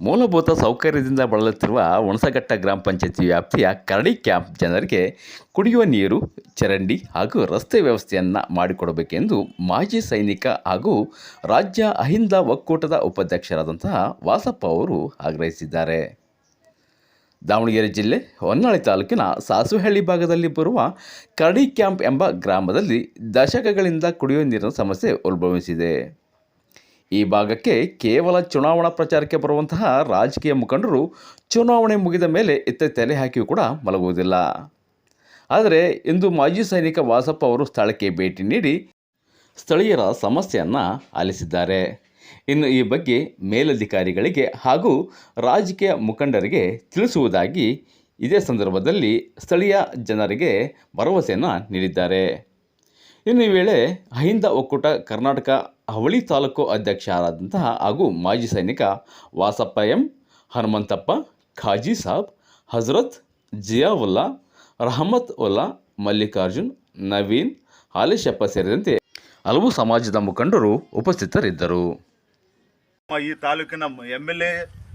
ಮೂಲಭೂತ ಸೌಕರ್ಯದಿಂದ ಬಳಲುತ್ತಿರುವ ಹುಣಸಘಟ್ಟ ಗ್ರಾಮ ಪಂಚಾಯತಿ ವ್ಯಾಪ್ತಿಯ ಕರಡಿ ಕ್ಯಾಂಪ್ ಜನರಿಗೆ ಕುಡಿಯುವ ನೀರು, ಚರಂಡಿ ಹಾಗೂ ರಸ್ತೆ ವ್ಯವಸ್ಥೆಯನ್ನು ಮಾಡಿಕೊಡಬೇಕೆಂದು ಮಾಜಿ ಸೈನಿಕ ಹಾಗೂ ರಾಜ್ಯ ಅಹಿಂದ ಒಕ್ಕೂಟದ ಉಪಾಧ್ಯಕ್ಷರಾದಂತಹ ವಾಸಪ್ಪ ಅವರು ಆಗ್ರಹಿಸಿದ್ದಾರೆ. ದಾವಣಗೆರೆ ಜಿಲ್ಲೆ ಹೊನ್ನಾಳಿ ತಾಲೂಕಿನ ಸಾಸುಹಳ್ಳಿ ಭಾಗದಲ್ಲಿ ಬರುವ ಕರಡಿ ಕ್ಯಾಂಪ್ ಎಂಬ ಗ್ರಾಮದಲ್ಲಿ ದಶಕಗಳಿಂದ ಕುಡಿಯುವ ನೀರಿನ ಸಮಸ್ಯೆ ಉದ್ಭವಿಸಿದೆ. ಈ ಭಾಗಕ್ಕೆ ಕೇವಲ ಚುನಾವಣಾ ಪ್ರಚಾರಕ್ಕೆ ಬರುವಂತಹ ರಾಜಕೀಯ ಮುಖಂಡರು ಚುನಾವಣೆ ಮುಗಿದ ಮೇಲೆ ಇತ್ತ ತಲೆ ಹಾಕಿಯೂ ಕೂಡ ಮಲಗುವುದಿಲ್ಲ. ಆದರೆ ಇಂದು ಮಾಜಿ ಸೈನಿಕ ವಾಸಪ್ಪ ಅವರು ಸ್ಥಳಕ್ಕೆ ಭೇಟಿ ನೀಡಿ ಸ್ಥಳೀಯರ ಸಮಸ್ಯೆಯನ್ನು ಆಲಿಸಿದ್ದಾರೆ. ಇನ್ನು ಈ ಬಗ್ಗೆ ಮೇಲಧಿಕಾರಿಗಳಿಗೆ ಹಾಗೂ ರಾಜಕೀಯ ಮುಖಂಡರಿಗೆ ತಿಳಿಸುವುದಾಗಿ ಇದೇ ಸಂದರ್ಭದಲ್ಲಿ ಸ್ಥಳೀಯ ಜನರಿಗೆ ಭರವಸೆಯನ್ನು ನೀಡಿದ್ದಾರೆ. ಇನ್ನು ಈ ವೇಳೆ ಅಹಿಂದ ಒಕ್ಕೂಟ ಕರ್ನಾಟಕ ಅವಳಿ ತಾಲೂಕು ಅಧ್ಯಕ್ಷರಾದಂತಹ ಹಾಗೂ ಮಾಜಿ ಸೈನಿಕ ವಾಸಪ್ಪ ಎಂ, ಹನುಮಂತಪ್ಪ, ಖಾಜಿ ಸಾಬ್, ಹಜರತ್ ಜಿಯಾವುಲ್ಲಾ, ರಹಮತ್ ಉಲ್ಲಾ, ಮಲ್ಲಿಕಾರ್ಜುನ್, ನವೀನ್, ಹಾಲೇಶಪ್ಪ ಸೇರಿದಂತೆ ಹಲವು ಸಮಾಜದ ಮುಖಂಡರು ಉಪಸ್ಥಿತರಿದ್ದರು. ಈ ತಾಲೂಕಿನ ಎಂ ಎಲ್ ಎ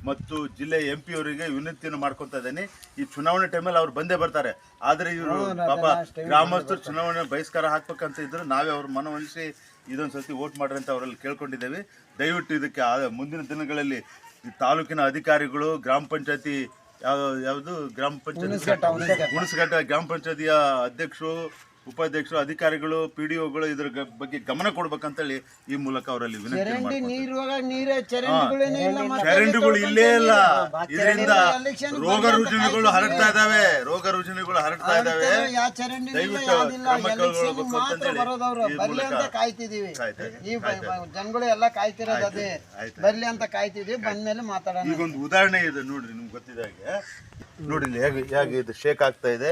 ಮತ್ತು ಜಿಲ್ಲೆ ಎಂ ಪಿ ಅವರಿಗೆ ವಿನಂತಿಯನ್ನು ಮಾಡ್ಕೊತಾ ಇದ್ದೀನಿ. ಈ ಚುನಾವಣೆ ಟೈಮಲ್ಲಿ ಅವ್ರು ಬಂದೇ ಬರ್ತಾರೆ. ಆದರೆ ಇವರು ಪಾಪ ಗ್ರಾಮಸ್ಥರು ಚುನಾವಣೆ ಬಹಿಷ್ಕಾರ ಹಾಕ್ಬೇಕಂತ ಇದ್ರು ನಾವೇ ಅವ್ರ ಮನವೊಲಿಸಿ ಇದೊಂದು ಸರ್ತಿ ವೋಟ್ ಮಾಡ್ರಿ ಅಂತ ಅವರಲ್ಲಿ ಕೇಳ್ಕೊಂಡಿದ್ದೇವೆ. ದಯವಿಟ್ಟು ಇದಕ್ಕೆ ಮುಂದಿನ ದಿನಗಳಲ್ಲಿ ಈ ತಾಲೂಕಿನ ಅಧಿಕಾರಿಗಳು ಗ್ರಾಮ ಪಂಚಾಯತಿ ಯಾವ ಯಾವುದು? ಗ್ರಾಮ ಪಂಚಾಯತಿ ಹುಣಸಘಟ್ಟ ಗ್ರಾಮ ಪಂಚಾಯತಿಯ ಅಧ್ಯಕ್ಷರು ಉಪಾಧ್ಯಕ್ಷರು ಅಧಿಕಾರಿಗಳು ಪಿ ಡಿ ಒಗಳು ಇದ್ರ ಗ- ಬಗ್ಗೆ ಗಮನ ಕೊಡ್ಬೇಕಂತೇಳಿ ಈ ಮೂಲಕ ಅವರಲ್ಲಿ ವಿನಂತಿ ಚರಂಡಿ ಮಾಡ್ಕೊಳ್ತೀನಿ. ನೀರೇ ಚರಂಡಿಗಳೇನೇ ಇಲ್ಲ ಮತ್ತೆ ಚರಂಡಿಗಳು ಇಲ್ಲೇ ಇಲ್ಲ. ಇದರಿಂದ ರೋಗ ರುಜಿನಗಳು ಹರಡ್ತಾ ಇದಾವೆ. ರೋಗ ರುಜಿನಗಳು ಹರಡ್ತಾ ಇದಾವೆ. ಯಾವ ಚರಂಡಿ ಇಲ್ಲ ದಯವಿಟ್ಟು ಯಾವ್ದಿಲ್ಲ. ಕ್ರಮ ಎಲೆಕ್ಷನ್ ಮಾತ್ರ ಅಂತೇಳಿ ಬರೋದವ್ರು ಈ ಬರ್ಲಿ ಮೂಲಕ ಅಂತ ಕಾಯ್ತಿದೀವಿ. ಕಾಯ್ತಾ ಈ ಬ- ಬ- ಜನಗಳು ಎಲ್ಲ ಕಾಯ್ತಿರೋದು ಅದೇ. ಆಯ್ತು. ಬರ್ಲಿ ಅಂತ ಕಾಯ್ತಿದೀವಿ. ಬಂದ್ಮೇಲೆ ಮಾತಾಡೋಣ. ಈಗ ಒಂದು ಉದಾಹರಣೆ ಇದೆ ನೋಡ್ರಿ ನಿಮ್ಗೆ ಗೊತ್ತಿದ ಹಾಗೆ. ನೋಡಿ ಇಲ್ಲಿ ಹೇಗೆ ಹೇಗೆ ಇದು ಶೇಕ್ ಆಗ್ತಾ ಇದೆ.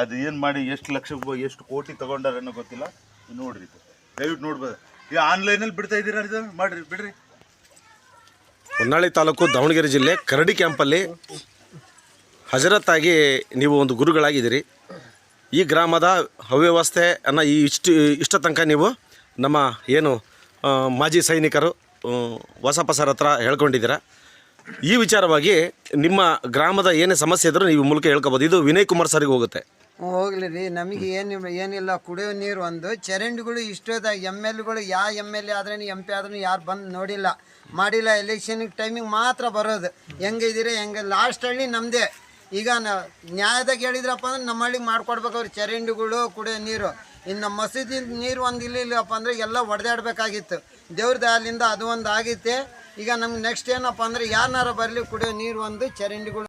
ಅದು ಏನು ಮಾಡಿ ಎಷ್ಟು ಲಕ್ಷ ಎಷ್ಟು ಕೋಟಿ ತಗೊಂಡಾರ ಅನ್ನೋ ಗೊತ್ತಿಲ್ಲ. ನೋಡ್ರಿ ಇದು. ದಯವಿಟ್ಟು ನೋಡ್ಬೋದು. ಈ ಆನ್ಲೈನಲ್ಲಿ ಬಿಡ್ತಾ ಇದ್ದೀರಾ ಇದು? ಮಾಡಿರಿ, ಬಿಡ್ರಿ. ಹೊನ್ನಾಳಿ ತಾಲೂಕು ದಾವಣಗೆರೆ ಜಿಲ್ಲೆ ಕರಡಿ ಕ್ಯಾಂಪಲ್ಲಿ ಹಜರತ್ತಾಗಿ ನೀವು ಒಂದು ಗುರುಗಳಾಗಿದ್ದೀರಿ. ಈ ಗ್ರಾಮದ ಅವ್ಯವಸ್ಥೆ ಅನ್ನೋ ಈ ಇಷ್ಟು ಇಷ್ಟ ತನಕ ನೀವು ನಮ್ಮ ಏನು ಮಾಜಿ ಸೈನಿಕರು ಹೊಸ ಹೊಸಪ್ಪ ಸರ್ ಹತ್ರ ಹೇಳ್ಕೊಂಡಿದ್ದೀರಾ. ಈ ವಿಚಾರವಾಗಿ ನಿಮ್ಮ ಗ್ರಾಮದ ಏನೇ ಸಮಸ್ಯೆ ಇದ್ರೂ ನೀವು ಮೂಲಕ ಹೇಳ್ಕೊಬೋದು. ಇದು ವಿನಯ್ ಕುಮಾರ್ ಸರ್ಗೆ ಹೋಗುತ್ತೆ. ಹೋಗ್ಲಿ ರೀ, ನಮಗೆ ಏನು ಏನಿಲ್ಲ, ಕುಡಿಯೋ ನೀರು ಒಂದು. ಚರಂಡಿಗಳು ಇಷ್ಟೋದ ಎಂ ಎಲ್ಗಳು ಯಾವ ಎಂ ಎಲ್ ಎ ಆದ್ರೂ ಎಂ ಪಿ ಆದ್ರೂ ಯಾರು ಬಂದು ನೋಡಿಲ್ಲ. ಮಾಡಿಲ್ಲ ಎಲೆಕ್ಷನಿಗೆ ಟೈಮಿಗೆ ಮಾತ್ರ ಬರೋದು. ಹೆಂಗಿದ್ದೀರಿ ಹೆಂಗೆ ಲಾಸ್ಟ್ ಹಳ್ಳಿ ನಮ್ಮದೇ ಈಗ ನಾ ನ್ಯಾಯದಾಗ ಹೇಳಿದ್ರಪ್ಪ ಅಂದ್ರೆ ನಮ್ಮ ಹಳ್ಳಿಗೆ ಮಾಡ್ಕೊಡ್ಬೇಕು ಅವ್ರು ಚರಂಡಿಗಳು, ಕುಡಿಯೋ ನೀರು. ಇನ್ನು ನಮ್ಮ ಮಸೀದಿ ನೀರು ಒಂದು ಇಲ್ಲಿಲ್ಲಪ್ಪ ಅಂದ್ರೆ ಎಲ್ಲ ಒಡೆದಾಡ್ಬೇಕಾಗಿತ್ತು. ದೇವ್ರದ ಅಲ್ಲಿಂದ ಅದು ಒಂದು ಆಗೈತೆ. ಈಗ ನಮ್ಗೆ ನೆಕ್ಸ್ಟ್ ಏನಪ್ಪ ಅಂದ್ರೆ ಯಾರನ್ನಾರ ಬರಲಿ ಕುಡಿಯೋ ನೀರು ಒಂದು ಚರಂಡಿಗಳು